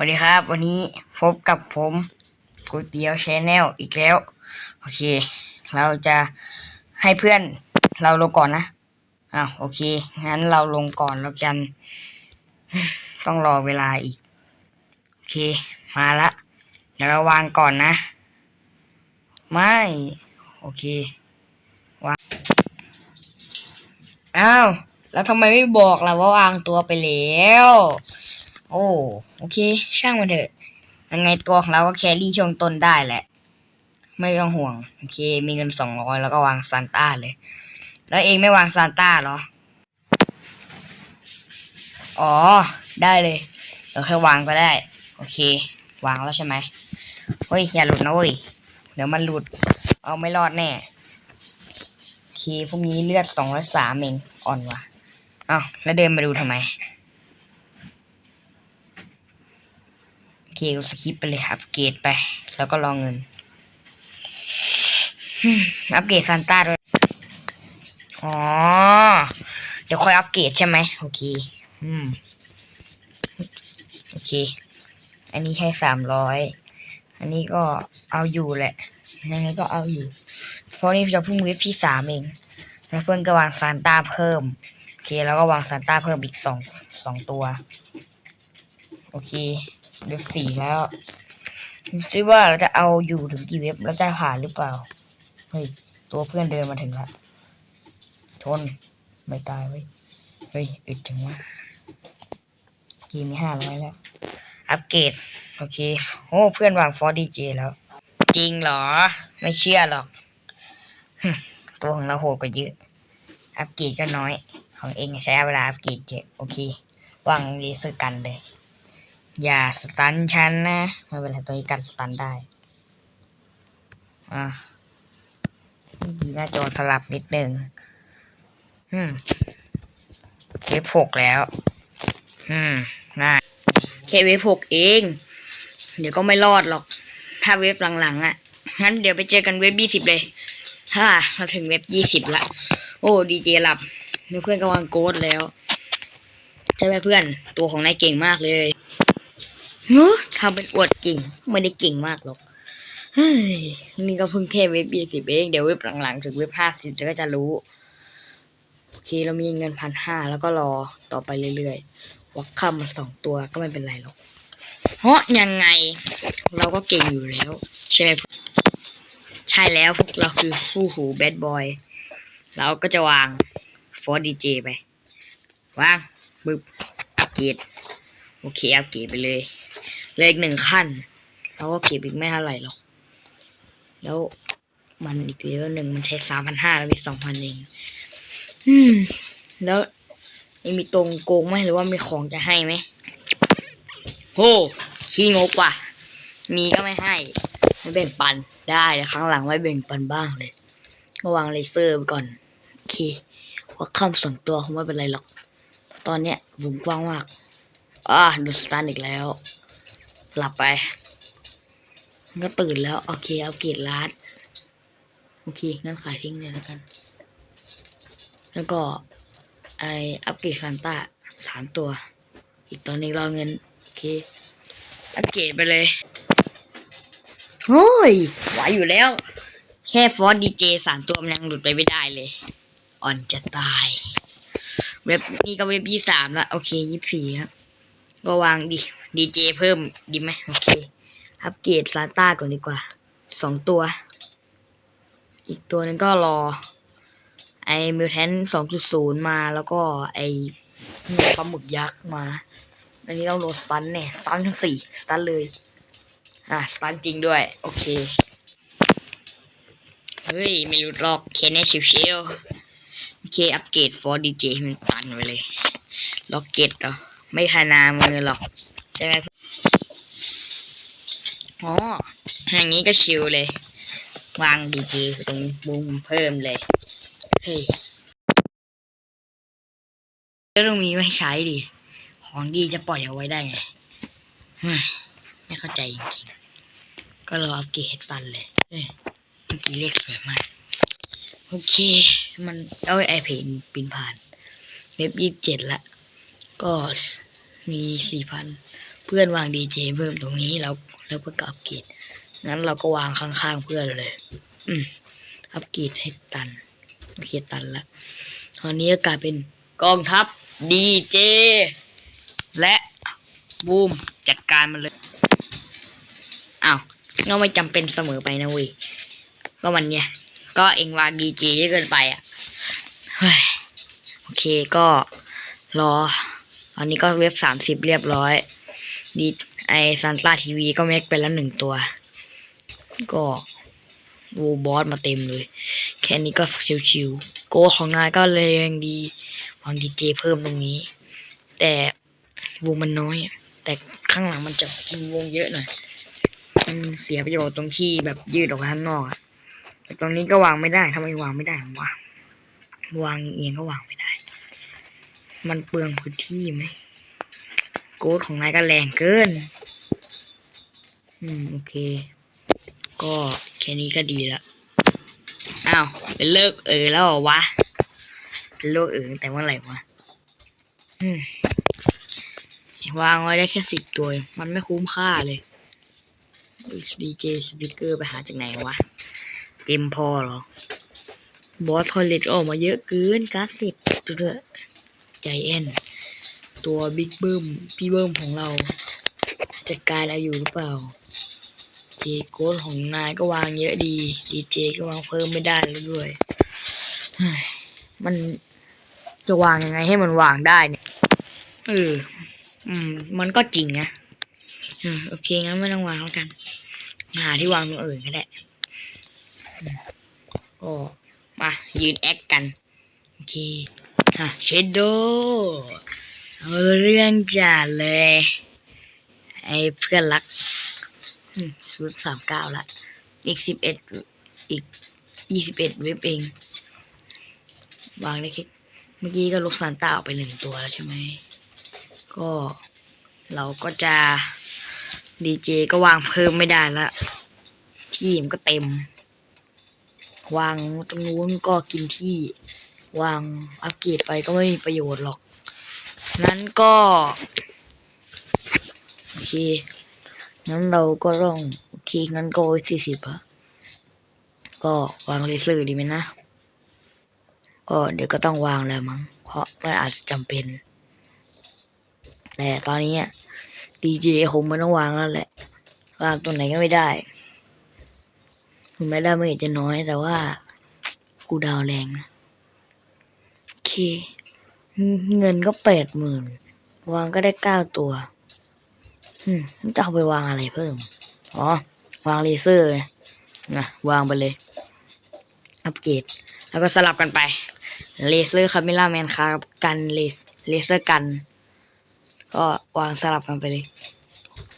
วัสดีครับ วันนี้พบกับผมก๋วยเตี๋ยวชแนลอีกแล้ว โอเค เราจะให้เพื่อนเราลงก่อนนะอ้าวโอเค งั้นเราลงก่อนแล้วกัน ต้องรอเวลาอีก โอเค มาละเดี๋ยวเราวางก่อนนะ ไม่ โอเควางอ้าว แล้วทำไมไม่บอกล่ะว่าวางตัวไปแล้ว โอ้โอเค ช่างมันเถอะยังไงตัวของเราก็แครี่ช่วงต้นได้แหละ ไม่ต้องห่วง โอเค มีเงินสองร้อยแล้วก็วางซานต้าเลย แล้วเองไม่วางซานต้าเหรอ อ๋อ ได้เลย เราแค่วางก็ได้ โอเค วางแล้วใช่ไหมเฮ้ย อย่าหลุดนะเว้ย เดี๋ยวมันหลุด เอาไม่รอดแน่ โอเคพวกนี้เลือดสองร้อยสามเอง อ่อนว่ะอ้าวแล้วเดินมาดูทำไม โอ เคก็สคิปไปเลยอัปเกรดไป แล้วก็รอเงิน อัปเกรดซานต้าด้วย อ๋อ เดี๋ยวค่อยอัปเกรดใช่ไหมโอเค อืม โอเค อันนี้แค่สามร้อย อันนี้ก็เอาอยู่แหละ ยังไงก็เอาอยู่ เพราะนี่จะเพิ่งเว็บที่สามเอง แล้วเพื่อนก็วางซานต้าเพิ่ม โอเค แล้วก็วางซานต้าเพิ่มอีกสองสองตัว โอเค เว็บสี่แล้วดูซิว่าเราจะเอาอยู่ถึงกี่เว็บแล้วจะผ่านหรือเปล่าเฮ้ยตัวเพื่อนเดินมาถึงละทนไม่ตายเว้ยเฮ้ยอึดถึงว่าเกมนี้ห้าร้อยแล้ว อัปเกรดโอเคโอ้เพื่อนวางฟอร์ดีเจแล้ว จริงเหรอ ไม่เชื่อหรอก ตัวของเราโหดกว่าเยอะ อัปเกรดก็น้อย ของเองใช้เวลาอัปเกรดเยอะโอเควางเลเซอร์กันเลย อย่าสตันฉันนะไม่เป็นไรตัวนี้กันสตันได้ อะดีหน้าจอสลับนิดนึงอืมเว็บหกแล้ว อืมน่ายแค่เว็บหกเอง เดี๋ยวก็ไม่รอดหรอก ถ้าเว็บหลังๆอะ งั้นเดี๋ยวไปเจอกันเว็บยี่สิบเลยฮ่ามาถึงเว็บยี่สิบละ โอ้ดีเจหลับเพื่อนกำลังโกดแล้ว ใช่ไหมเพื่อน ตัวของนายเก่งมากเลย เฮ้อทำเป็นอวดเก่งไม่ได้เก่งมากหรอกเฮ้ยนี่ก็เพิ่งแค่เว็บยี่สิบเองเดี๋ยวเว็บหลังๆ ถึงเว็บห้าสิบจะก็จะรู้โอเคเรามีเงินพันห้าแล้วก็รอต่อไปเรื่อยๆวักคำมาสองตัวก็ไม่เป็นไรหรอกเพราะยังไง เราก็เก่งอยู่แล้ว ใช่ไหมใช่แล้วพวกเราคือคู่หูแบดบอยเราก็จะวางฟอร์ดีเจไปวางบึบอัปเกรดโอเคอัปเกรดไปเลย เหลยอีกหนึ่งขั้นเราก็เก็บอีกไม่เท่าไหร่หรอก แล้วมันอีกเลเวลหนึ่งมันใช้สามพันห้าแล้วมีสองพันเองอืม แล้วมีตรงโกงไหมหรือว่ามีของจะให้ไหมโหขี้งกว่ะ มีก็ไม่ให้ ไม่แบ่งปันได้เดี๋ยวครั้งหลังไว้แบ่งปันบ้างเลยก็วางเลเซอร์ไปก่อน โอเคว่าคำส่วนตัวคงไม่เป็นไรหรอก ตอนเนี้ยวงกว้างมาก อ่าดูสตาร์อีกแล้ว หลับไปก็ตื่นแล้ว โอเคเอาเกรดร้านโอเคงั้นขายทิ้งเลยแล้วกัน แล้วก็ไออัปเกรดซานต้าสามตัว อีกตอนนี้รอเงิน โอเค อัปเกรดไปเลยโอ้ยไหวอยู่แล้ว แค่ฟอสดีเจสามตัวมันยังหลุดไปไม่ได้เลย อ่อนจะตาย เว็บนี่ก็เว็บยี่สามละโอเคยี่สี่ครับก็วางดิ ดีเจเพิ่มดีไหมโอเคอัปเกรดซาต้าก่อนดีกว่าสองตัว อีกตัวนึงก็รอ ไอมิวแทนสองจุดศูนย์มาแล้วก็ไอปลาหมึกยักษ์มา อันนี้ต้องโดสตันเนี่ยสตันทั้งสี่สตันเลย อะสตันจริงด้วย โอเค เฮ้ย ไม่รู้หรอกแค่นี้ชิวๆโอเค อัปเกรดฟอร์ดีเจมันตันไปเลยล็อกเก็ตเหรอไม่ขนามือหรอก ใช่ไหมอ๋ออย่างนี้ก็ชิวเลย วางดีเจตรงบุ้มเพิ่มเลย เฮ้ยก็ต้องมีไว้ใช้ดิ ของดีจะปล่อยเอาไว้ได้ไงไม่เข้าใจจริงๆ ก็รออัปเกรดให้ตันเลยเอ้ยเมื่อกี้เลขสวยมาก โอเค มันเอาไอเพนปินผ่านเว็บยี่สิบเจ็ดละ ก็มีสี่พัน เพื่อนวางดีเจเพิ่มตรงนี้แล้วแล้วก็อัปเกรดงั้นเราก็วางข้างๆเพื่อนเลย อืมอัปเกรดให้ตันโอเคตันละตอนนี้ก็กลายเป็นกองทัพดีเจและบูมจัดการมันเลยอ้าวก็ไม่จำเป็นเสมอไปนะเว้ยก็มันเนี่ย ก็เองวางดีเจเยอะเกินไปอะโอเคก็รอ ตอนนี้ก็เว็บสามสิบเรียบร้อย ดีไอซันต้าทีวีก็แม็กไปแล้วหนึ่งตัว ก็วูบอสมาเต็มเลย แค่นี้ก็ชิวๆโกของนายก็เลยยังดีวางดีเจเพิ่มตรงนี้ แต่วงมันน้อย แต่ข้างหลังมันจะกินวงเยอะหน่อยมันเสียประโยชน์ตรงที่แบบยืดออกไปข้างนอกอะแต่ตรงนี้ก็วางไม่ได้ทำไมวางไม่ได้วะวางเองก็วางไม่ได้ มันเปลืองพื้นที่ไหม โกดของนายก็แรงเกิน อืม โอเค ก็แค่นี้ก็ดีละอ้าวเป็นเลิกเออแล้ววะเป็นเลิกเออแต่เมื่อไหร่วะอืมวางไว้ได้แค่สิบตัว มันไม่คุ้มค่าเลยดีเจสปีกเกอร์ไปหาจากไหนวะ เต็มพอเหรอ บอสทอยเล็ตออกมาเยอะเกินก๊าซเสร็จดูเถอะใจแอน ตัวบิ๊กเบิ้มพี่เบิ้มของเราจัดการอะไรอยู่หรือเปล่าเจโกดของนายก็วางเยอะดีดีเจก็วางเพิ่มไม่ได้แล้วด้วยมันจะวางยังไงให้มันวางได้เนี่ยเอออืม มันก็จริงนะอืมโอเคงั้นไม่ต้องวางแล้วกัน หาที่วางตรงอื่นก็ได้ก็มายืนแอคกัน โอเคฮะเชดโด เอาเรื่องจัดเลย ไอ้เพื่อนรักศูนย์สามเก้าละ อีกสิบเอ็ดอีกยี่สิบเอ็ดเว็บเอง วางได้แค่เมื่อกี้ก็ลบซานต้าออกไปหนึ่งตัวแล้วใช่ไหม ก็เราก็จะดีเจก็วางเพิ่มไม่ได้ละที่มันก็เต็ม วางตรงนู้นก็กินที่ วางอัปเกรดไปก็ไม่มีประโยชน์หรอก นั้นก็โอเคงั้นเราก็ต้องโอเคงั้นก็สี่สิบอะก็วางเลเซอร์ดีไหมนะก็เดี๋ยวก็ต้องวางแล้วมั้งเพราะมันอาจจะจำเป็น แต่ตอนนี้ดีเจคงไม่ต้องวางแล้วแหละวางตัวไหนก็ไม่ได้ถึงแม้ได้ไม่เห็นจะน้อยแต่ว่ากูดาวแรงนะโอเค เงินก็แปดหมื่นวางก็ได้เก้าตัวอืมจะเอาไปวางอะไรเพิ่ม อ๋อ วางเลเซอร์ไงนะวางไปเลย อัปเกรด แล้วก็สลับกันไป เลเซอร์คาเมล่าแมนครับ กันเลเลเซอร์กัน ก็วางสลับกันไปเลย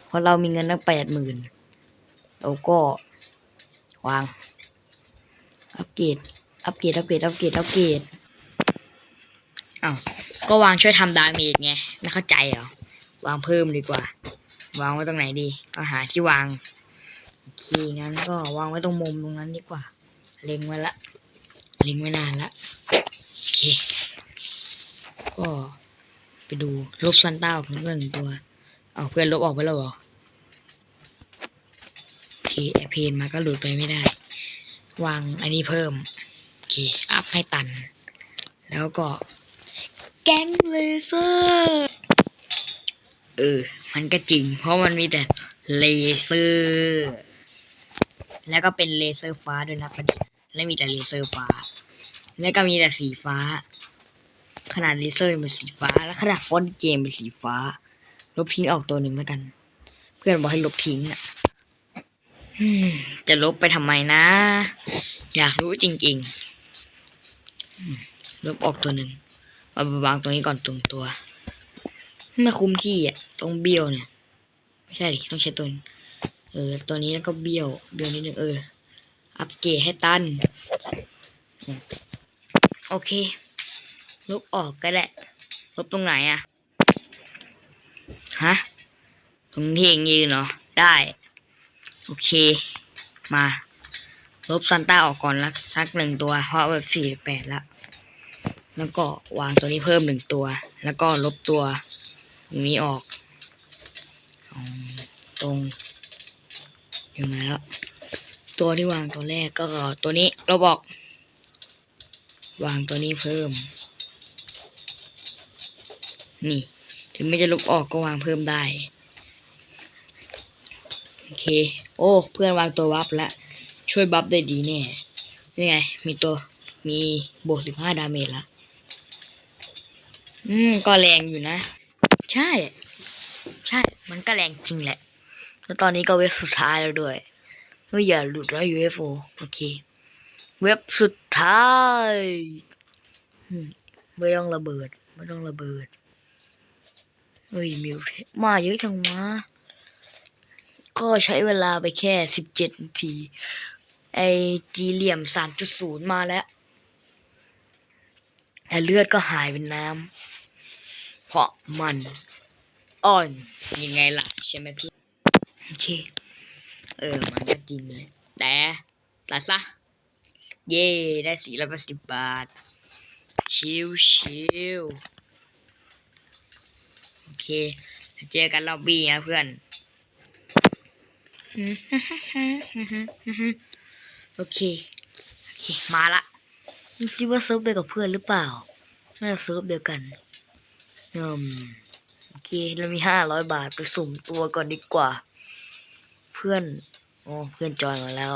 เพราะเรามีเงินตั้งแปดหมื่นเราก็ วาง อัปเกรด อัปเกรด อัปเกรด อัปเกรด อัปเกรด อ้าวก็วางช่วยทำดาเมจไงไม่เข้าใจเหรอวางเพิ่มดีกว่า วางไว้ตรงไหนดี ก็หาที่วางโอเคงั้นก็วางไว้ตรงมุมตรงนั้นดีกว่า เล็งไว้ละเล็งไว้นานละโอเคก็ไปดูลบซันต้าออกหนึ่งตัวเอาเพื่อนลบออกไปแล้วเหรอโอเคแอเพนมาก็หลุดไปไม่ได้ วางอันนี้เพิ่มโอเคอัพให้ตัน แล้วก็ แก๊งเลเซอร์เออ มันก็จริง เพราะมันมีแต่เลเซอร์ แล้วก็เป็นเลเซอร์ฟ้าด้วยนะประเด็นและมีแต่เลเซอร์ฟ้า แล้วก็มีแต่สีฟ้า ขนาดเลเซอร์เป็นสีฟ้า แล้วขนาดฟอนต์เกมเป็นสีฟ้า ลบทิ้งออกตัวหนึ่งแล้วกัน เพื่อนบอกให้ลบทิ้งอะจะลบไปทำไมนะ อยากรู้จริง ๆ ลบออกตัวหนึ่ง เอาไปวางตรงนี้ก่อนตรงตัวไม่คุ้มที่อะตรงเบี้ยวเนี่ย ไม่ใช่ดิต้องใช้ตัวนี้เออตัวนี้แล้วก็เบี้ยวเบี้ยวนิดนึงเออ อัปเกรดให้ตัน โอเคลบออกก็ได้ลบตรงไหนอะฮะตรงที่เองยืนเหรอได้ โอเค มาลบซันต้าออกก่อนละสักหนึ่งตัว เพราะแบบสี่แปดแล้ว แล้วก็วางตัวนี้เพิ่มหนึ่งตัว แล้วก็ลบตัวตรงนี้ออกตรงอยู่ไหนแล้วตัวที่วางตัวแรกก็ตัวนี้เราบอก วางตัวนี้เพิ่ม นี่ ถึงไม่จะลบออกก็วางเพิ่มได้โอเค โอ้เพื่อนวางตัววับแล้วช่วยบัฟได้ดีแน่นี่ไง มีตัวมีบวกสิบห้าดาเมจละ อืม ก็แรงอยู่นะ ใช่ ใช่ มันก็แรงจริงแหละ แล้วตอนนี้ก็เว็บสุดท้ายแล้วด้วยเฮ้ยอย่าหลุดนะ UFO โอเค เว็บสุดท้ายไม่ต้องระเบิด ไม่ต้องระเบิดเฮ้ยมิวเทมาเยอะจังวะก็ใช้เวลาไปแค่สิบเจ็ดนาที ไอจีเหลี่ยมสามจุดศูนย์มาแล้ว แต่เลือดก็หายเป็นน้ำเพราะมันอ่อนยังไงล่ะใช่ไหมพี่โอเคเออมันก็จริงเลยแต่ตัดซะเย่ได้สี่ร้อยแปดสิบบาท ชิวชิวโอเค เจอกันล็อบบี้นะเพื่อนโอเค โอเค มาละ ดูซิว่าเซิร์ฟเดียวกับเพื่อนหรือเปล่า น่าจะเซิร์ฟเดียวกันอืมโอเค เรามีห้าร้อยบาทไปสุ่มตัวก่อนดีกว่า เพื่อนโอ้เพื่อนจอยมาแล้ว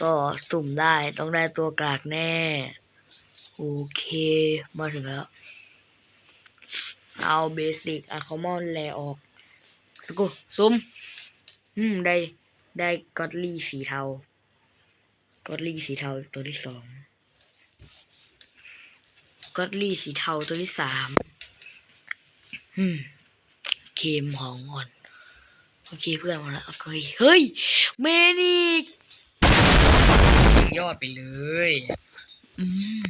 ก็สุ่มได้ต้องได้ตัวกากแน่ โอเค มาถึงแล้ว เอาเบสิกอะคอมอนแลออกสกุซุ่มอืม ได้ ได้กอดลี่สีเทากอดลี่สีเทาตัวที่สอง กอดลี่สีเทาตัวที่สามอืมเคมหองอ่อนโอเคเพื่อนมาแล้วโอเคเฮ้ยเมนิกยอดไปเลย อืม